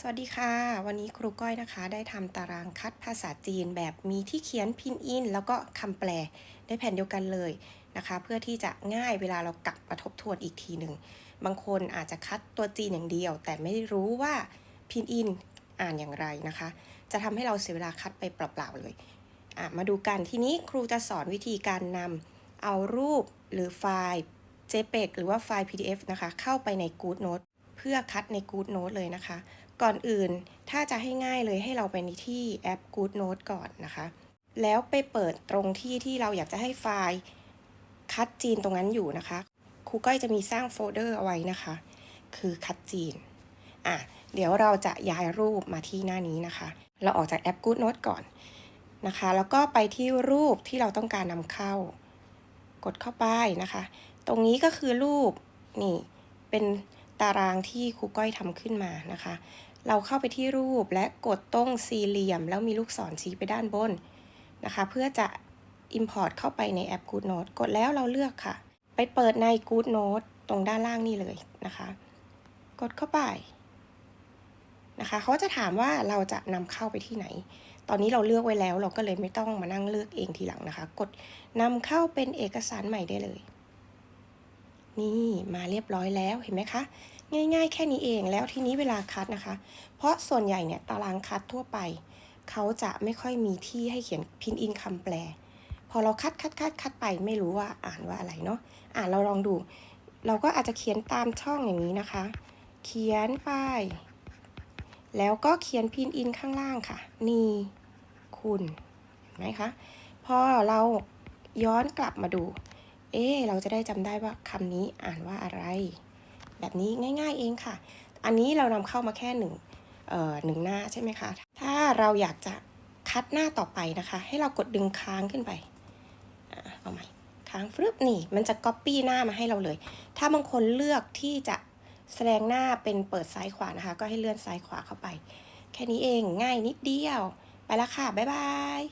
สวัสดีค่ะ วันนี้ครูก้อยนะคะ ได้ทำตารางคัดภาษาจีนแบบมีที่เขียนพินอิน แล้วก็คำแปลได้แผ่นเดียวกันเลยนะคะ เพื่อที่จะง่ายเวลาเรากลับมาทบทวนอีกทีหนึ่งบางคนอาจจะคัดตัวจีนอย่างเดียว แต่ไม่รู้ว่าพินอินอ่านอย่างไรนะคะ จะทำให้เราเสียเวลาคัดไปเปล่าๆเลยมาดูกันทีนี้ครูจะสอนวิธีการนำเอารูปหรือไฟล์ JPEG หรือว่าไฟล์ PDF นะคะ เข้าไปใน GoodNote เพื่อคัดใน GoodNote เลยนะคะ ก่อนอื่นถ้าจะให้ง่ายเลยให้เราไปที่แอป GoodNote ก่อนนะคะ แล้วไปเปิดตรงที่ที่เราอยากจะให้ไฟล์คัดจีนตรงนั้นอยู่นะคะครูก้อยจะมีสร้างโฟลเดอร์เอาไว้นะคะ คือคัดจีนอะเดี๋ยวเราจะย้ายรูปมาที่หน้านี้นะคะ เราออกจากแอป GoodNote ก่อนนะคะ แล้วก็ไปที่รูปที่เราต้องการนำเข้า กดเข้าไปนะคะ ตรงนี้ก็คือรูปนี่เป็น ตารางที่ครูก้อยทำขึ้นมานะคะ เราเข้าไปที่รูปและกดตรงสี่เหลี่ยม แล้วมีลูกศรชี้ไปด้านบนนะคะ เพื่อจะ Import เข้าไปในแอป GoodNote กดแล้วเราเลือกค่ะ ไปเปิดใน GoodNote ตรงด้านล่างนี่เลยนะคะ กดเข้าไปนะคะเขาจะถามว่าเราจะนำเข้าไปที่ไหน ตอนนี้เราเลือกไว้แล้ว เราก็เลยไม่ต้องมานั่งเลือกเองทีหลังนะคะ กดนำเข้าเป็นเอกสารใหม่ได้เลย นี่มาเรียบร้อยแล้วเห็นไหมคะ ง่ายๆ แค่นี้เองแล้วทีนี้เวลาคัดนะคะ เพราะส่วนใหญ่เนี่ยตารางคัดทั่วไป เขาจะไม่ค่อยมีที่ให้เขียนพินอินคำแปล พอเราคัดคัดคัดคัดไปไม่รู้ว่าอ่านว่าอะไรเนาะอ่านเราลองดู เราก็อาจจะเขียนตามช่องอย่างนี้นะคะ เขียนไป แล้วก็เขียนพินอินข้างล่างค่ะ นี่คุณเห็นไหมคะพอเราย้อนกลับมาดู เอ๊เราจะได้จำได้ว่าคำนี้อ่านว่าอะไร แบบนี้ง่าย ๆเองค่ะ อันนี้เรานำเข้ามาแค่หนึ่งเอ่อหนึ่งหน้าใช่ไหมคะ ถ้าเราอยากจะคัดหน้าต่อไปนะคะ ให้เรากดดึงค้างขึ้นไปอเอาใหม่ค้างฟึบนี่ มันจะก๊อปปี้หน้ามาให้เราเลย ถ้าบางคนเลือกที่จะแสดงหน้าเป็นเปิดซ้ายขวานะคะ ก็ให้เลื่อนซ้ายขวาเข้าไป แค่นี้เองง่ายนิดเดียว ไปแล้วค่ะ บ๊ายบาย